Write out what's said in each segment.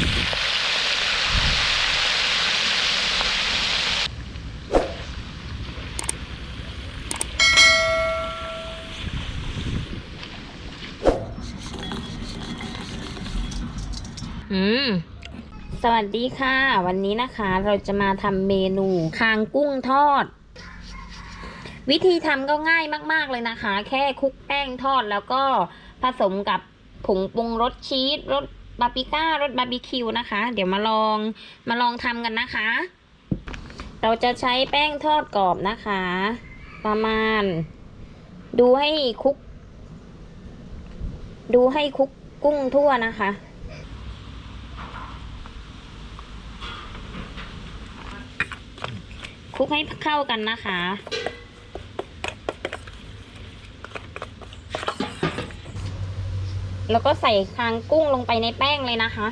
อืมสวัสดีค่ะ วันนี้นะคะเราจะมาทำเมนูคางกุ้งทอด วิธีทำก็ง่ายมาก ๆ เลยนะคะ แค่คลุกแป้งทอดแล้วก็ผสมกับผงปรุงรสชีสรส บาร์บีก้ารสบาร์บีคิวนะคะ เดี๋ยวมาลองมาลองทำกันนะคะ เราจะใช้แป้งทอดกรอบนะคะ ประมาณ ดูให้คลุก ดูให้คลุกกุ้งทั่วนะคะคลุกให้เข้ากันนะคะ แล้วก็ใส่คางกุ้งลงไปในแป้งเลยนะคะ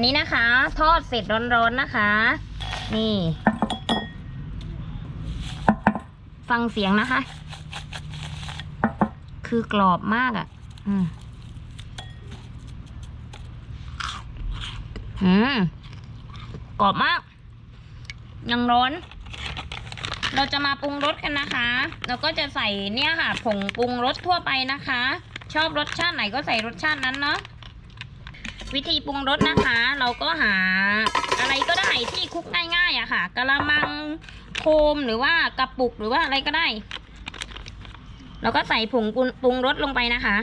นนี้นะคะ ทอดเสร็จร้อนๆนะคะ นี่ ฟังเสียงนะคะ คือกรอบมากอะ่ะ อืมอืมกรอบมาก ยังร้อน เราจะมาปรุงรสกันนะคะ เราก็จะใส่เนี่ยค่ะผงปรุงรสทั่วไปนะคะ ชอบรสชาติไหนก็ใส่รสชาตินั้นเนาะ วิธีปรุงรสนะคะ เราก็หาอะไรก็ได้ที่คลุกง่ายๆอะค่ะกะละมังโคมหรือว่ากระปุกหรือว่าอะไรก็ได้ เราก็ใส่ผงปรุงปรุงรสลงไปนะคะ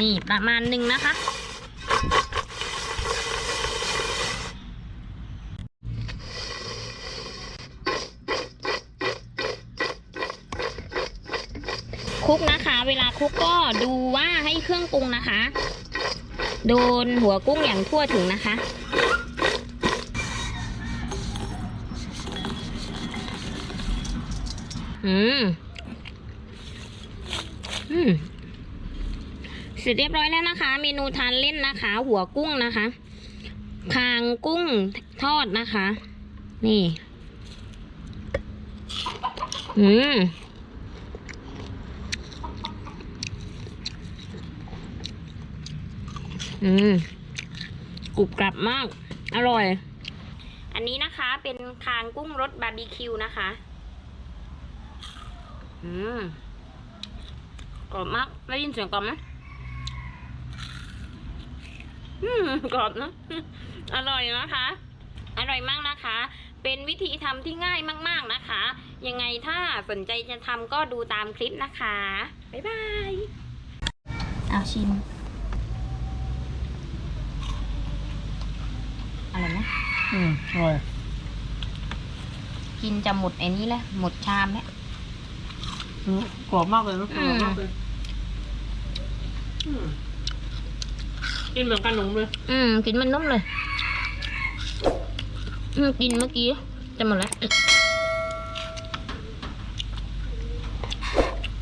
นี่ประมาณหนึ่งนะคะคลุกนะคะ เวลาคลุกก็ดูว่าให้เครื่องปรุงนะคะ โดนหัวกุ้งอย่างทั่วถึงนะคะ อืม อืม เสร็จเรียบร้อยแล้วนะคะ เมนูทานเล่นนะคะ หัวกุ้งนะคะ คางกุ้งทอดนะคะ นี่ อืม อืมกรุบกรับมาก อร่อย อันนี้นะคะเป็นคางกุ้งรสบาร์บีคิวนะคะ อืมกรอบมากได้ยินเสียงกรอบไหมอืมกรอบนะ อร่อยนะคะ อร่อยมากนะคะ เป็นวิธีทำที่ง่ายมาก ๆนะคะ ยังไงถ้าสนใจจะทำก็ดูตามคลิปนะคะ บ๊ายบาย เอาชิม อะไรนะอืมอร่อยกินจะหมดไอ้นี้แหละ หมดชามแล้วอืมกรอบมากเลยนะกอืรมอบมากเลยอืมกินเหมือนกันหนุ่มเลยอืมกินมันนุ่มเลยอืมกินเมื่อกี้จะหมดแล้ว